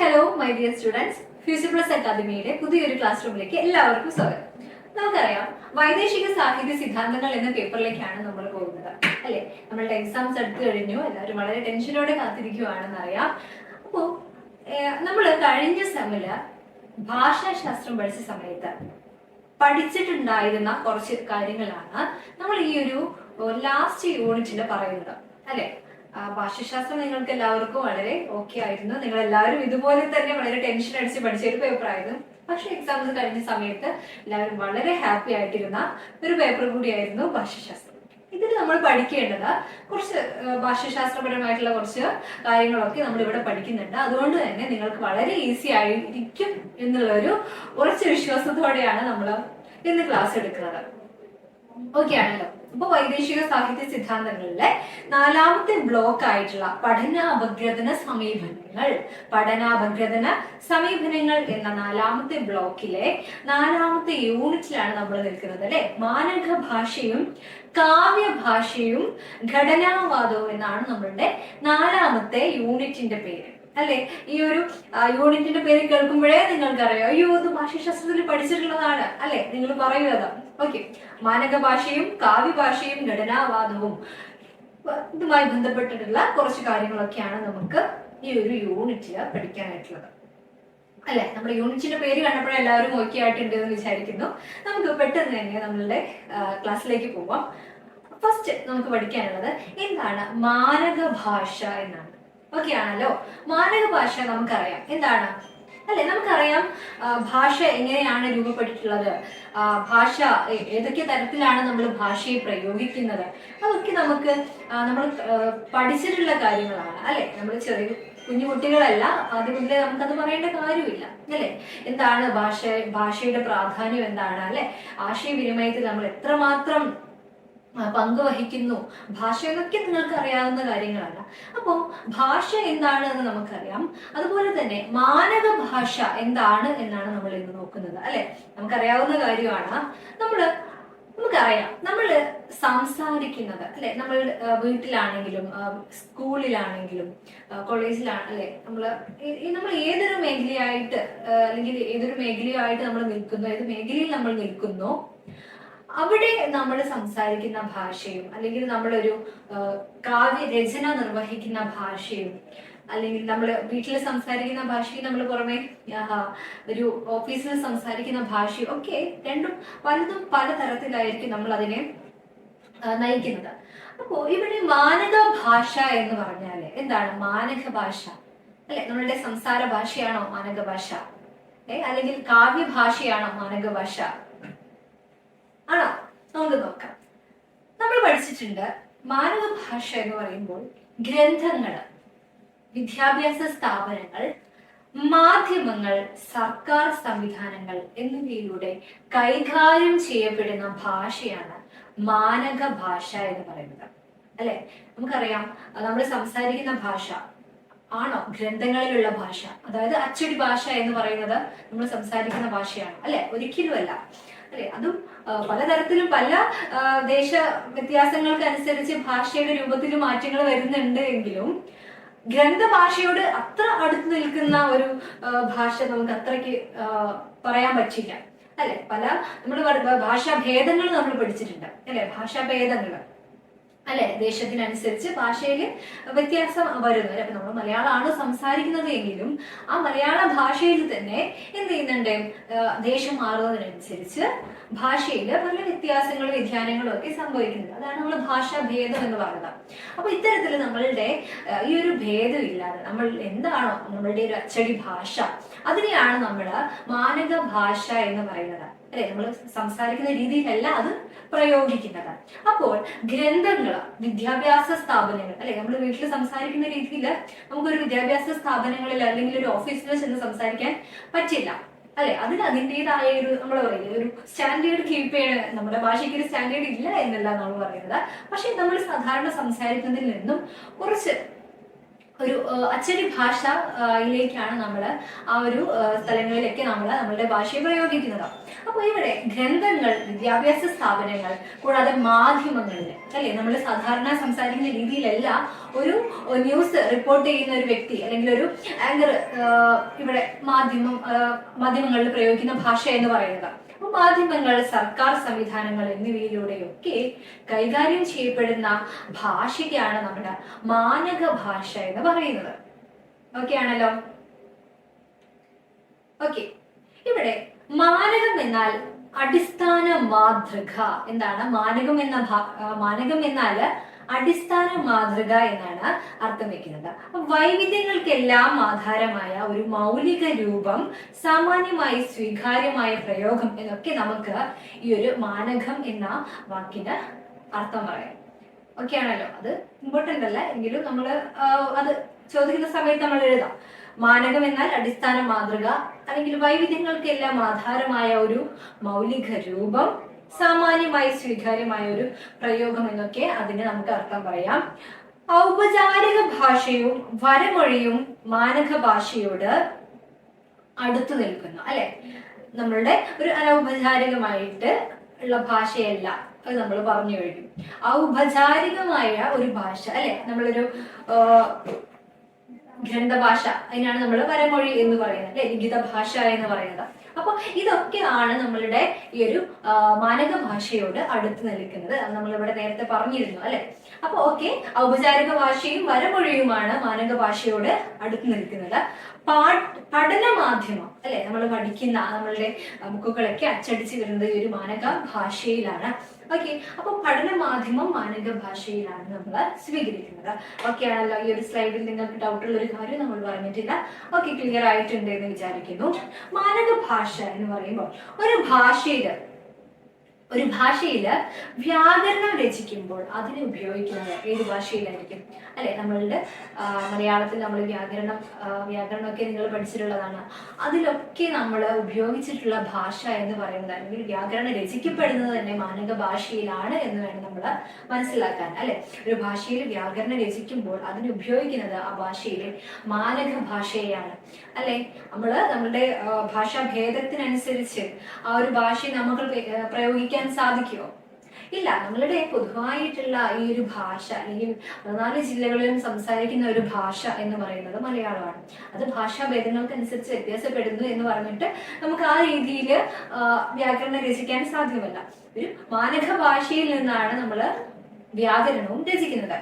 Hello my dear students future plus അക്കാദമിയുടെ പുതിയൊരു class റൂമിലേക്ക് എല്ലാവർക്കും സ്വാഗതം. നമുക്കറിയാം വൈദേശിക സാഹിത്യ സിദ്ധാന്തങ്ങൾ എന്ന പേപ്പറിലേക്കാണ് നമ്മൾ പോകുന്നത്. അല്ലെ? നമ്മളുടെ എക്സാംസ് അടുത്ത് കഴിഞ്ഞു. എല്ലാവരും വളരെ ടെൻഷനോടെ കാത്തിരിക്കുവാണെന്ന് അറിയാം. അപ്പോ നമ്മൾ കഴിഞ്ഞ സെമിൽ ഭാഷാശാസ്ത്രം പഠിച്ച സമയത്ത് പഠിച്ചിട്ടുണ്ടായിരുന്ന കുറച്ച് കാര്യങ്ങളാണ് നമ്മൾ ഈ ഒരു ലാസ്റ്റ് യൂണിറ്റിൽ പറയുന്നത്. അല്ലെ? ഭാഷാശാസ്ത്രം നിങ്ങൾക്ക് എല്ലാവർക്കും വളരെ ഓക്കെ ആയിരുന്നു. നിങ്ങൾ എല്ലാവരും ഇതുപോലെ തന്നെ വളരെ ടെൻഷൻ അടിച്ച് പഠിച്ച ഒരു പേപ്പർ ആയിരുന്നു. പക്ഷെ എക്സാംസ് കഴിഞ്ഞ സമയത്ത് എല്ലാവരും വളരെ ഹാപ്പി ആയിട്ടിരുന്ന ഒരു പേപ്പർ കൂടിയായിരുന്നു ഭാഷാശാസ്ത്രം ഇതിൽ നമ്മൾ പഠിക്കേണ്ടത് കുറച്ച് ഭാഷ്യശാസ്ത്രപരമായിട്ടുള്ള കുറച്ച് കാര്യങ്ങളൊക്കെ നമ്മൾ ഇവിടെ പഠിക്കുന്നുണ്ട്. അതുകൊണ്ട് തന്നെ നിങ്ങൾക്ക് വളരെ ഈസി ആയിരിക്കും എന്നുള്ളൊരു ഉറച്ച വിശ്വാസത്തോടെയാണ് നമ്മൾ ഇന്ന് ക്ലാസ് എടുക്കുന്നത്. ഓക്കെ ആണല്ലോ അപ്പൊ വൈദേശിക സാഹിത്യ സിദ്ധാന്തങ്ങളിലെ നാലാമത്തെ ബ്ലോക്ക് ആയിട്ടുള്ള പഠനാപഗ്രഥന സമീപനങ്ങൾ പഠനാപഗ്രഥന സമീപനങ്ങൾ എന്ന നാലാമത്തെ ബ്ലോക്കിലെ നാലാമത്തെ യൂണിറ്റിലാണ് നമ്മൾ നിൽക്കുന്നത് അല്ലെ? മാനക ഭാഷയും കാവ്യഭാഷയും ഘടനാവാദവും എന്നാണ് നമ്മളുടെ നാലാമത്തെ യൂണിറ്റിന്റെ പേര്. അല്ലെ? ഈ ഒരു യൂണിറ്റിന്റെ പേര് കേൾക്കുമ്പോഴേ നിങ്ങൾക്കറിയാം. അയ്യോ ഇത് ഭാഷാശാസ്ത്രത്തിൽ പഠിച്ചിട്ടുള്ളതാണ്. അല്ലെ? നിങ്ങൾ പറയുന്നത് ഓക്കെ മാനക ഭാഷയും കാവ്യഭാഷയും ഘടനാവാദവും ഇതുമായി ബന്ധപ്പെട്ടിട്ടുള്ള കുറച്ച് കാര്യങ്ങളൊക്കെയാണ് നമുക്ക് ഈ ഒരു യൂണിറ്റിൽ പഠിക്കാനായിട്ടുള്ളത്. അല്ലെ? നമ്മുടെ യൂണിറ്റിന്റെ പേര് കണ്ടപ്പോഴേ എല്ലാവരും ഓക്കെ ആയിട്ടുണ്ട് എന്ന് വിചാരിക്കുന്നു. നമുക്ക് പെട്ടെന്ന് തന്നെ നമ്മളുടെ ക്ലാസ്സിലേക്ക് പോവാം. ഫസ്റ്റ് നമുക്ക് പഠിക്കാനുള്ളത് എന്താണ് മാനക ഭാഷ എന്നാണ്. ഓക്കെ ആണല്ലോ? മാനക ഭാഷ നമുക്കറിയാം. എന്താണ്? അല്ലെ? നമുക്കറിയാം ഭാഷ എങ്ങനെയാണ് രൂപപ്പെട്ടിട്ടുള്ളത്. ഭാഷ ഏതൊക്കെ തരത്തിലാണ് നമ്മൾ ഭാഷയെ പ്രയോഗിക്കുന്നത്? അതൊക്കെ നമുക്ക് നമ്മൾ പഠിച്ചിട്ടുള്ള കാര്യങ്ങളാണ് അല്ലെ? നമ്മൾ ചെറിയ കുഞ്ഞു കുട്ടികളല്ല ആദ്യം മുതലേ നമുക്കത് പറയേണ്ട കാര്യമില്ല അല്ലേ? എന്താണ് ഭാഷ ഭാഷയുടെ പ്രാധാന്യം എന്താണ് അല്ലെ? ആശയവിനിമയത്തിൽ നമ്മൾ എത്രമാത്രം ആ, പങ്കുവഹിക്കുന്നു. ഭാഷ എന്നൊക്കെ നിങ്ങൾക്ക് അറിയാവുന്ന കാര്യങ്ങളല്ല. അപ്പോൾ ഭാഷ എന്താണ് എന്ന് നമുക്കറിയാം. അതുപോലെ തന്നെ മാനക ഭാഷ എന്താണ് എന്നാണ് നമ്മൾ ഇന്ന് നോക്കുന്നത്. അല്ലെ? നമുക്കറിയാവുന്ന കാര്യമാണ്. നമ്മൾ നമുക്കറിയാം. നമ്മൾ സംസാരിക്കുന്നത് അല്ലെ? നമ്മൾ വീട്ടിലാണെങ്കിലും സ്കൂളിലാണെങ്കിലും കോളേജിലാണ് അല്ലെ? നമ്മൾ നമ്മൾ ഏതൊരു മേഖലയായിട്ട് അല്ലെങ്കിൽ ഏതൊരു മേഖലയായിട്ട് നമ്മൾ നിൽക്കുന്നു ഏത് മേഖലയിൽ നമ്മൾ നിൽക്കുന്നു അവിടെ നമ്മൾ സംസാരിക്കുന്ന ഭാഷയും അല്ലെങ്കിൽ നമ്മളൊരു കാവ്യ രചന നിർവഹിക്കുന്ന ഭാഷയും അല്ലെങ്കിൽ നമ്മൾ വീട്ടിൽ സംസാരിക്കുന്ന ഭാഷയും നമ്മൾ പുറമെ ഒരു ഓഫീസിൽ സംസാരിക്കുന്ന ഭാഷയും ഒക്കെ രണ്ടും പലതും പലതരത്തിലായിരിക്കും നമ്മൾ അതിനെ നയിക്കുന്നത്. അപ്പോ ഇവിടെ മാനക ഭാഷ എന്ന് പറഞ്ഞാൽ എന്താണ്? മാനക ഭാഷ അല്ലെ? നമ്മളുടെ സംസാര ഭാഷയാണോ മാനക ഭാഷ അല്ലെങ്കിൽ കാവ്യ ഭാഷയാണോ മാനക ഭാഷ ആണോ നമുക്ക് നോക്കാം. നമ്മൾ പഠിച്ചിട്ടുണ്ട് മാനവ ഭാഷ എന്ന് പറയുമ്പോൾ ഗ്രന്ഥങ്ങൾ വിദ്യാഭ്യാസ സ്ഥാപനങ്ങൾ മാധ്യമങ്ങൾ സർക്കാർ സംവിധാനങ്ങൾ എന്നിവയിലൂടെ കൈകാര്യം ചെയ്യപ്പെടുന്ന ഭാഷയാണ് മാനക ഭാഷ എന്ന് പറയുന്നത്. അല്ലെ? നമുക്കറിയാം നമ്മൾ സംസാരിക്കുന്ന ഭാഷ ആണോ? ഗ്രന്ഥങ്ങളിലുള്ള ഭാഷ. അതായത് അച്ചടി ഭാഷ എന്ന് പറയുന്നത് നമ്മൾ സംസാരിക്കുന്ന ഭാഷയാണ്. അല്ലെ? ഒരിക്കലുമല്ല. അല്ലെ? അതും പലതരത്തിലും പല ദേശ വ്യത്യാസങ്ങൾക്കനുസരിച്ച് ഭാഷയുടെ രൂപത്തിൽ മാറ്റങ്ങൾ വരുന്നുണ്ട് എങ്കിലും ഗ്രന്ഥഭാഷയോട് അത്ര അടുത്ത് നിൽക്കുന്ന ഒരു ഭാഷ നമുക്ക് അത്രയ്ക്ക് പറയാൻ പറ്റില്ല. അല്ലെ? പല നമ്മൾ ഭാഷാ ഭേദങ്ങൾ നമ്മൾ പഠിച്ചിട്ടുണ്ട്. അല്ലെ? ഭാഷാ ഭേദങ്ങൾ അല്ലെ? ദേശത്തിനനുസരിച്ച് ഭാഷയിൽ വ്യത്യാസം വരുന്നു അപ്പൊ നമ്മൾ മലയാളമാണ് സംസാരിക്കുന്നത് എങ്കിലും ആ മലയാള ഭാഷയിൽ തന്നെ എന്ത് ചെയ്യുന്നുണ്ട്? ദേശം മാറുന്നതിനനുസരിച്ച് ഭാഷയിൽ പല വ്യത്യാസങ്ങളും വ്യതിയാനങ്ങളും ഒക്കെ സംഭവിക്കുന്നത് അതാണ് നമ്മൾ ഭാഷാ ഭേദം എന്ന് പറയുന്നത്. അപ്പൊ ഇത്തരത്തിൽ നമ്മളുടെ ഈ ഒരു ഭേദം ഇല്ലാതെ നമ്മൾ എന്താണോ നമ്മളുടെ ഒരു അച്ചടി ഭാഷ അതിനെയാണ് നമ്മൾ മാനക ഭാഷ എന്ന് പറയുന്നത്. അല്ലെ? നമ്മൾ സംസാരിക്കുന്ന രീതിയിലല്ല അത് പ്രയോഗിക്കുന്നത്. അപ്പോൾ ഗ്രന്ഥങ്ങൾ വിദ്യാഭ്യാസ സ്ഥാപനങ്ങൾ അല്ലെ? നമ്മൾ വീട്ടിൽ സംസാരിക്കുന്ന രീതിയിൽ നമുക്കൊരു വിദ്യാഭ്യാസ സ്ഥാപനങ്ങളിൽ അല്ലെങ്കിൽ ഒരു ഓഫീസിൽ ചെന്ന് സംസാരിക്കാൻ പറ്റില്ല. അല്ലെ? അതിന് അതിന്റെതായ ഒരു നമ്മൾ പറയുന്നത് ഒരു സ്റ്റാൻഡേർഡ് കീപ്പ് ചെയ്യണ നമ്മുടെ ഭാഷയ്ക്ക് ഒരു സ്റ്റാൻഡേർഡ് ഇല്ല എന്നല്ല നമ്മൾ പറയുന്നത്. പക്ഷെ നമ്മൾ സാധാരണ സംസാരിക്കുന്നതിൽ നിന്നും കുറച്ച് ഒരു അച്ചടി ഭാഷയിലേക്കാണ് നമ്മൾ ആ ഒരു സ്ഥലങ്ങളിലൊക്കെ നമ്മൾ നമ്മളുടെ ഭാഷയെ പ്രയോഗിക്കുന്നത്. അപ്പോൾ ഇവിടെ ഗ്രന്ഥങ്ങൾ വിദ്യാഭ്യാസ സ്ഥാപനങ്ങൾ കൂടാതെ മാധ്യമങ്ങളിൽ അല്ലേ? നമ്മൾ സാധാരണ സംസാരിക്കുന്ന രീതിയിലല്ല ഒരു ന്യൂസ് റിപ്പോർട്ട് ചെയ്യുന്ന ഒരു വ്യക്തി അല്ലെങ്കിൽ ഒരു ആങ്കർ ഇവിടെ മാധ്യമം മാധ്യമങ്ങളിൽ പ്രയോഗിക്കുന്ന ഭാഷ എന്ന് പറയുന്നത്. മാധ്യമങ്ങൾ സർക്കാർ സംവിധാനങ്ങൾ എന്നിവയിലൂടെയൊക്കെ കൈകാര്യം ചെയ്യപ്പെടുന്ന ഭാഷയ്ക്കാണ് നമ്മുടെ മാനക ഭാഷ എന്ന് പറയുന്നത്. ഓക്കെ ആണല്ലോ? ഓക്കെ ഇവിടെ മാനകം എന്നാൽ അടിസ്ഥാന മാതൃക. എന്താണ്? മാനകം എന്ന മാനകം എന്നാൽ അടിസ്ഥാന മാതൃക എന്നാണ് അർത്ഥം വെക്കുന്നത്. വൈവിധ്യങ്ങൾക്കെല്ലാം ആധാരമായ ഒരു മൗലിക രൂപം സാമാന്യമായി സ്വീകാര്യമായ പ്രയോഗം എന്നൊക്കെ നമുക്ക് ഈ ഒരു മാനകം എന്ന വാക്കിന് അർത്ഥം പറയാം. ഓക്കെ ആണല്ലോ? അത് ഇമ്പോർട്ടന്റ് അല്ല. എങ്കിലും നമ്മൾ അത് ചോദിക്കുന്ന സമയത്ത് നമ്മൾ എഴുതാം. മാനകം എന്നാൽ അടിസ്ഥാന മാതൃക അല്ലെങ്കിൽ വൈവിധ്യങ്ങൾക്കെല്ലാം ആധാരമായ ഒരു മൗലിക രൂപം സാമാന്യമായി സ്വീകാര്യമായ ഒരു പ്രയോഗം എന്നൊക്കെ അതിന് നമുക്ക് അർത്ഥം പറയാം. ഔപചാരിക ഭാഷയും വരമൊഴിയും മാനക ഭാഷയോട് അടുത്തു നിൽക്കുന്നു അല്ലെ? നമ്മളുടെ ഒരു അനൗപചാരികമായിട്ട് ഉള്ള ഭാഷയല്ല അത് നമ്മൾ പറഞ്ഞു കഴിഞ്ഞു. ഔപചാരികമായ ഒരു ഭാഷ അല്ലെ? നമ്മളൊരു ഗ്രന്ഥഭാഷ അതിനാണ് നമ്മൾ വരമൊഴി എന്ന് പറയുന്നത് അല്ലെ? ലിഖിത ഭാഷ എന്ന് പറയുന്നത്. അപ്പൊ ഇതൊക്കെയാണ് നമ്മളുടെ ഈ ഒരു മാനക ഭാഷയോട് അടുത്ത് നിൽക്കുന്നത്. നമ്മൾ ഇവിടെ നേരത്തെ പറഞ്ഞിരുന്നു അല്ലെ? അപ്പൊ ഓക്കെ ഔപചാരിക ഭാഷയും വരമൊഴിയുമാണ് മാനക ഭാഷയോട് അടുത്ത് നിൽക്കുന്നത്. പഠന മാധ്യമം അല്ലെ? നമ്മൾ പഠിക്കുന്ന നമ്മളുടെ ബുക്കുകളൊക്കെ അച്ചടിച്ച് വരുന്നത് ഈ ഒരു മാനക ഭാഷയിലാണ്. ഓക്കെ അപ്പൊ പഠന മാധ്യമം മാനക ഭാഷയിലാണ് നമ്മൾ സ്വീകരിക്കുന്നത്. ഓക്കെ ആണല്ലോ ഈ ഒരു സ്ലൈഡിൽ നിങ്ങൾക്ക് ഡൗട്ട് ഉള്ള ഒരു കാര്യം നമ്മൾ പറഞ്ഞിട്ടില്ല. ഓക്കെ ക്ലിയർ ആയിട്ടുണ്ട് എന്ന് വിചാരിക്കുന്നു. മാനക ഭാഷ എന്ന് പറയുമ്പോൾ ഒരു ഭാഷയിൽ ഒരു ഭാഷയിൽ വ്യാകരണം രചിക്കുമ്പോൾ അതിനെ ഉപയോഗിക്കുന്നത് ഏത് ഭാഷയിലായിരിക്കും? അല്ലെ? നമ്മളുടെ മലയാളത്തിൽ നമ്മൾ വ്യാകരണം വ്യാകരണമൊക്കെ നിങ്ങൾ പഠിച്ചിട്ടുള്ളതാണ്. അതിലൊക്കെ നമ്മൾ ഉപയോഗിച്ചിട്ടുള്ള ഭാഷ എന്ന് പറയുന്നത് അല്ലെങ്കിൽ വ്യാകരണം രചിക്കപ്പെടുന്നത് തന്നെ മാനക ഭാഷയിലാണ് എന്ന് വേണം നമ്മൾ മനസ്സിലാക്കാൻ. അല്ലെ? ഒരു ഭാഷയിൽ വ്യാകരണം രചിക്കുമ്പോൾ അതിന് ഉപയോഗിക്കുന്നത് ആ ഭാഷയിലെ മാനക ഭാഷയെയാണ്. അല്ലെ? നമ്മൾ നമ്മളുടെ ആ, ഭാഷാ ഭേദത്തിനനുസരിച്ച് ആ ഒരു ഭാഷയെ നമുക്ക് പ്ര- ആ, പ്രയോഗിക്കാൻ സാധിക്കുമോ ഇല്ല നമ്മളുടെ പൊതുവായിട്ടുള്ള ഈ ഒരു ഭാഷ അല്ലെങ്കിൽ പതിനാല് ജില്ലകളിലും സംസാരിക്കുന്ന ഒരു ഭാഷ എന്ന് പറയുന്നത് മലയാളമാണ്. അത് ഭാഷാ ഭേദങ്ങൾക്കനുസരിച്ച് വ്യത്യാസപ്പെടുന്നു എന്ന് പറഞ്ഞിട്ട് നമുക്ക് ആ രീതിയിൽ വ്യാകരണം രചിക്കാൻ സാധ്യമല്ല. ഒരു മാനക ഭാഷയിൽ നിന്നാണ് നമ്മൾ വ്യാകരണവും രചിക്കുന്നത്.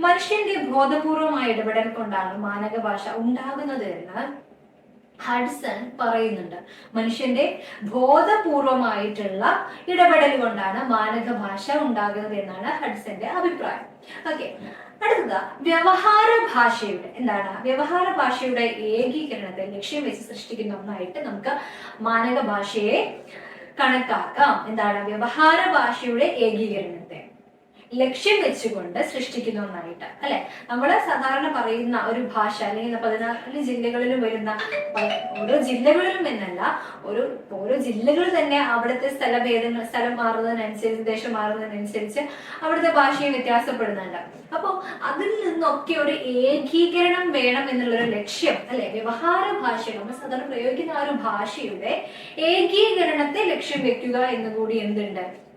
മനുഷ്യന്റെ ബോധപൂർവമായ ഇടപെടൽ കൊണ്ടാണ് മാനക ഭാഷ ഉണ്ടാകുന്നത് എന്ന് ഹഡ്സൺ പറയുന്നുണ്ട്. മനുഷ്യന്റെ ബോധപൂർവമായിട്ടുള്ള ഇടപെടൽ കൊണ്ടാണ് മാനക ഭാഷ ഉണ്ടാകുന്നത് എന്നാണ് ഹഡ്സന്റെ അഭിപ്രായം. ഓക്കെ അടുത്തത് വ്യവഹാര ഭാഷയുടെ എന്താണ്? വ്യവഹാര ഭാഷയുടെ ഏകീകരണത്തെ ലക്ഷ്യം വെച്ച് സൃഷ്ടിക്കുന്ന ഒന്നായിട്ട് നമുക്ക് മാനക ഭാഷയെ കണക്കാക്കാം. എന്താണ്? വ്യവഹാര ഭാഷയുടെ ഏകീകരണത്തെ. ലക്ഷ്യം വെച്ചുകൊണ്ട് സൃഷ്ടിക്കുന്ന ഒന്നായിട്ട് അല്ലെ? നമ്മൾ സാധാരണ പറയുന്ന ഒരു ഭാഷ അല്ലെങ്കിൽ പതിനാല് ജില്ലകളിലും വരുന്ന ഓരോ ജില്ലകളിലും എന്നല്ല ഒരു ഓരോ ജില്ലകൾ തന്നെ അവിടുത്തെ സ്ഥലഭേദങ്ങൾ സ്ഥലം മാറുന്നതിനനുസരിച്ച് ദേശം മാറുന്നതിനനുസരിച്ച് അവിടുത്തെ ഭാഷയും വ്യത്യാസപ്പെടുന്നുണ്ട്. അപ്പോൾ അതിൽ നിന്നൊക്കെ ഒരു ഏകീകരണം വേണം എന്നുള്ളൊരു ലക്ഷ്യം അല്ലെ? വ്യവഹാര ഭാഷ നമ്മൾ സാധാരണ പ്രയോഗിക്കുന്ന ആ ഒരു ഭാഷയുടെ ഏകീകരണത്തെ ലക്ഷ്യം വെക്കുക എന്നുകൂടി എന്തുണ്ട്?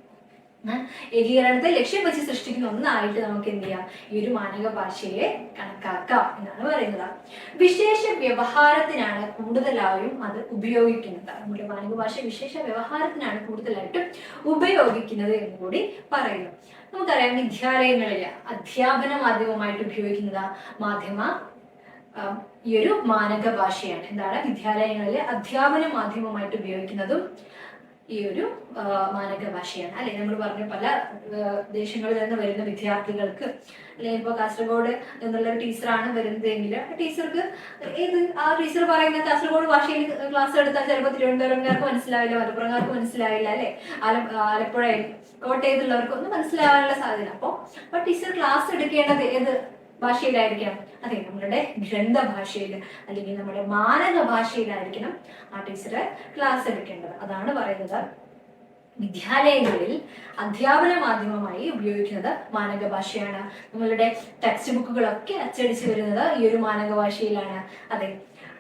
ഏകീകരണത്തെ ലക്ഷ്യം വെച്ച് സൃഷ്ടിക്കുന്ന ഒന്നായിട്ട് നമുക്ക് എന്ത് ചെയ്യാം? ഈ ഒരു മാനക ഭാഷയെ കണക്കാക്കാം എന്നാണ് പറയുന്നത്. വിശേഷ വ്യവഹാരത്തിനാണ് കൂടുതലായും അത് ഉപയോഗിക്കുന്നത്. നമ്മുടെ മാനക ഭാഷ വിശേഷ വ്യവഹാരത്തിനാണ് കൂടുതലായിട്ടും ഉപയോഗിക്കുന്നത് എന്ന് കൂടി പറയുന്നു. നമുക്കറിയാം വിദ്യാലയങ്ങളിൽ അധ്യാപന മാധ്യമമായിട്ട് ഉപയോഗിക്കുന്നത് മാധ്യമ ഈ ഒരു മാനക ഭാഷയാണ്. എന്താണ്? വിദ്യാലയങ്ങളിൽ അധ്യാപന മാധ്യമമായിട്ട് ഉപയോഗിക്കുന്നതും ഈ ഒരു ആ, മാനക ഭാഷയാണ്. അല്ലെ? നമ്മൾ പറഞ്ഞ പല ആ, ദേശങ്ങളിൽ നിന്ന് വരുന്ന വിദ്യാർത്ഥികൾക്ക് അല്ലെങ്കിൽ ഇപ്പോൾ കാസർഗോഡ് എന്നുള്ള ഒരു ടീച്ചറാണ് വരുന്നതെങ്കിൽ ആ ടീച്ചർക്ക് ഏത് ആ ടീച്ചർ പറയുന്ന കാസർഗോഡ് ഭാഷയിൽ ക്ലാസ് എടുത്താൽ ചിലപ്പോൾ തിരുവനന്തപുരംകാർക്ക് മനസ്സിലാവില്ല മലപ്പുറംകാർക്ക് മനസ്സിലാവില്ല അല്ലെ? ആല ആലപ്പുഴ കോട്ടയത്തുള്ളവർക്കൊന്നും മനസ്സിലാവാനുള്ള സാധ്യത അപ്പോൾ അപ്പോൾ ടീച്ചർ ക്ലാസ് എടുക്കേണ്ടത് ഏത് ഭാഷയിലായിരിക്കണം. അതെ നമ്മളുടെ ഗ്രന്ഥഭാഷയിൽ അല്ലെങ്കിൽ നമ്മുടെ മാനക ഭാഷയിലായിരിക്കണം ആ ടീച്ചർ ക്ലാസ് എടുക്കേണ്ടത്. അതാണ് പറയുന്നത് വിദ്യാലയങ്ങളിൽ അധ്യാപന മാധ്യമമായി ഉപയോഗിക്കുന്നത് മാനക ഭാഷയാണ് നമ്മളുടെ ടെക്സ്റ്റ് ബുക്കുകളൊക്കെ അച്ചടിച്ചു വരുന്നത് ഈ ഒരു മാനക ഭാഷയിലാണ് അതെ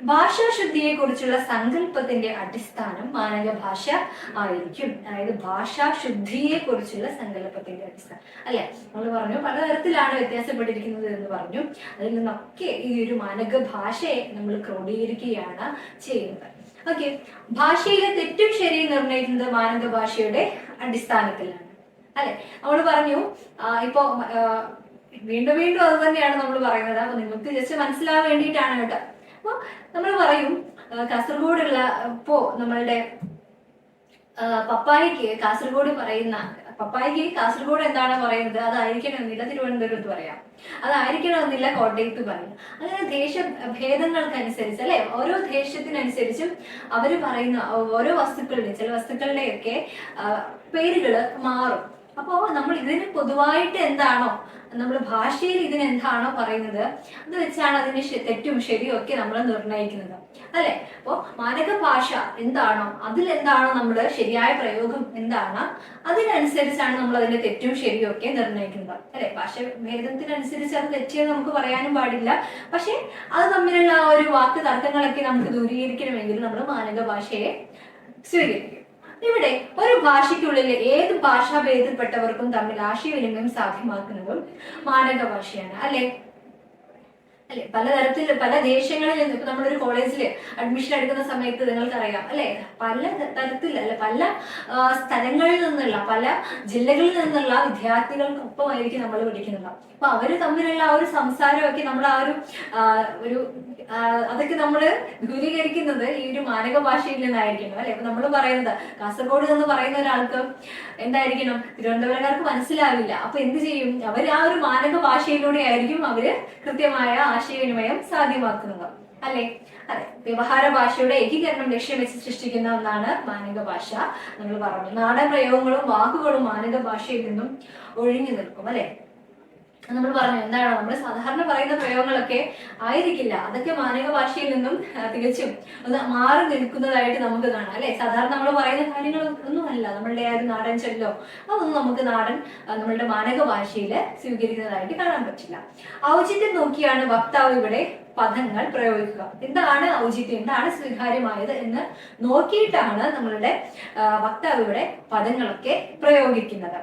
ഭാഷാശുദ്ധിയെ കുറിച്ചുള്ള സങ്കല്പത്തിന്റെ അടിസ്ഥാനം മാനക ഭാഷ ആയിരിക്കും. അതായത് ഭാഷാശുദ്ധിയെ കുറിച്ചുള്ള സങ്കല്പത്തിന്റെ അടിസ്ഥാനം. അല്ലെ? നമ്മൾ പറഞ്ഞു പലതരത്തിലാണ് വ്യത്യാസപ്പെട്ടിരിക്കുന്നത് എന്ന് പറഞ്ഞു. അതിൽ നിന്നൊക്കെ ഈ ഒരു മാനക ഭാഷയെ നമ്മൾ ക്രോഡീകരിക്കുകയാണ് ചെയ്യുന്നത്. ഓക്കെ. ഭാഷയിലെ തെറ്റും ശരിയും നിർണയിക്കുന്നത് മാനക ഭാഷയുടെ അടിസ്ഥാനത്തിലാണ്. അല്ലെ? നമ്മൾ പറഞ്ഞു ഇപ്പോ വീണ്ടും വീണ്ടും അത് തന്നെയാണ് നമ്മൾ പറയുന്നത്. അപ്പൊ നിങ്ങൾക്ക് ജസ്റ്റ് മനസ്സിലാവാൻ വേണ്ടിയിട്ടാണ് കേട്ടോ. അപ്പൊ നമ്മൾ പറയും കാസർഗോഡുള്ള ഇപ്പോ നമ്മളുടെ പപ്പായക്ക് കാസർഗോഡ് പറയുന്ന പപ്പായക്ക് കാസർഗോഡ് എന്താണ് പറയുന്നത്? അതായിരിക്കണമെന്നില്ല തിരുവനന്തപുരത്ത് പറയാം. അതായിരിക്കണമെന്നില്ല കോട്ടയത്ത് പറയും. അങ്ങനെ ദേശ ഭേദങ്ങൾക്കനുസരിച്ച് അല്ലെ? ഓരോ ദേശത്തിനനുസരിച്ചും അവർ പറയുന്ന ഓരോ വസ്തുക്കളുടെ ചില വസ്തുക്കളുടെയൊക്കെ പേരുകൾ മാറും. അപ്പോ നമ്മൾ ഇതിന് പൊതുവായിട്ട് എന്താണോ നമ്മൾ ഭാഷയിൽ ഇതിന് എന്താണോ പറയുന്നത് അത് വെച്ചാണ് അതിന് തെറ്റും ശരിയും ഒക്കെ നമ്മൾ നിർണയിക്കുന്നത്. അല്ലെ? അപ്പോ മാനക ഭാഷ എന്താണോ അതിൽ എന്താണോ നമ്മുടെ ശരിയായ പ്രയോഗം എന്താണ് അതിനനുസരിച്ചാണ് നമ്മൾ അതിന്റെ തെറ്റും ശരിയും ഒക്കെ നിർണയിക്കുന്നത്. അല്ലെ? ഭാഷ ഭേദത്തിനനുസരിച്ച് അത് തെറ്റിയെന്ന് നമുക്ക് പറയാനും പാടില്ല. പക്ഷെ അത് തമ്മിലുള്ള ആ ഒരു വാക്ക് തർക്കങ്ങളൊക്കെ നമുക്ക് ദൂരീകരിക്കണമെങ്കിൽ നമ്മൾ മാനക ഭാഷയെ സ്വീകരിക്കും. ഇവിടെ ഒരു ഭാഷയ്ക്കുള്ളിൽ ഏത് ഭാഷാഭേദപ്പെട്ടവർക്കും തമ്മിൽ ആശയവിനിമയം സാധ്യമാക്കുന്നതും മാനക ഭാഷയാണ് അല്ലെ? അല്ലെ? പലതരത്തിൽ പല ദേശങ്ങളിൽ നിന്ന് ഇപ്പൊ നമ്മളൊരു കോളേജിൽ അഡ്മിഷൻ എടുക്കുന്ന സമയത്ത് നിങ്ങൾക്കറിയാം അല്ലെ? പല തരത്തിൽ അല്ലെ? പല സ്ഥലങ്ങളിൽ നിന്നുള്ള പല ജില്ലകളിൽ നിന്നുള്ള വിദ്യാർത്ഥികൾക്കൊപ്പമായിരിക്കും നമ്മൾ പഠിക്കുന്നത്. അപ്പൊ അവർ തമ്മിലുള്ള ആ ഒരു സംസാരമൊക്കെ നമ്മൾ ആ ഒരു ഒരു അതൊക്കെ നമ്മൾ ദൂരീകരിക്കുന്നത് ഈ ഒരു മാനക ഭാഷയിൽ നിന്നായിരിക്കണം അല്ലെ? അപ്പൊ നമ്മൾ പറയുന്നത് കാസർഗോഡ് എന്ന് പറയുന്ന ഒരാൾക്ക് എന്തായിരിക്കണം? തിരുവനന്തപുരക്കാർക്ക് മനസ്സിലാവില്ല. അപ്പൊ എന്ത് ചെയ്യും? അവർ ആ ഒരു മാനക ഭാഷയിലൂടെ ആയിരിക്കും അവർ കൃത്യമായ ആശയവിനിമയം സാധ്യമാക്കുന്നത് അല്ലെ? അതെ. വ്യവഹാര ഭാഷയുടെ ഏകീകരണം ലക്ഷ്യം വെച്ച് സൃഷ്ടിക്കുന്ന ഒന്നാണ് മാനക ഭാഷ. നമ്മൾ പറഞ്ഞു. നാടൻ പ്രയോഗങ്ങളും വാക്കുകളും മാനക ഭാഷയിൽ നിന്നും ഒഴിഞ്ഞു നിൽക്കും അല്ലെ? നമ്മൾ പറഞ്ഞു. എന്താണ്? നമ്മൾ സാധാരണ പറയുന്ന പ്രയോഗങ്ങളൊക്കെ ആയിരിക്കില്ല. അതൊക്കെ മാനക ഭാഷയിൽ നിന്നും തികച്ചും ഒന്ന് മാറി നിൽക്കുന്നതായിട്ട് നമുക്ക് കാണാം അല്ലെ? സാധാരണ നമ്മൾ പറയുന്ന കാര്യങ്ങൾ ഒന്നുമല്ല നമ്മളുടെ ആ ഒരു നാടൻ ചൊല്ലോ അതൊന്നും നമുക്ക് നാടൻ നമ്മളുടെ മാനക ഭാഷയിൽ സ്വീകരിക്കുന്നതായിട്ട് കാണാൻ പറ്റില്ല. ഔചിത്യം നോക്കിയാണ് വക്താവ് ഇവിടെ പദങ്ങൾ പ്രയോഗിക്കുക. എന്താണ് ഔചിത്യം? എന്താണ് സ്വീകാര്യമായത് എന്ന് നോക്കിയിട്ടാണ് നമ്മളുടെ വക്താവ് ഇവിടെ പദങ്ങളൊക്കെ പ്രയോഗിക്കുന്നത്.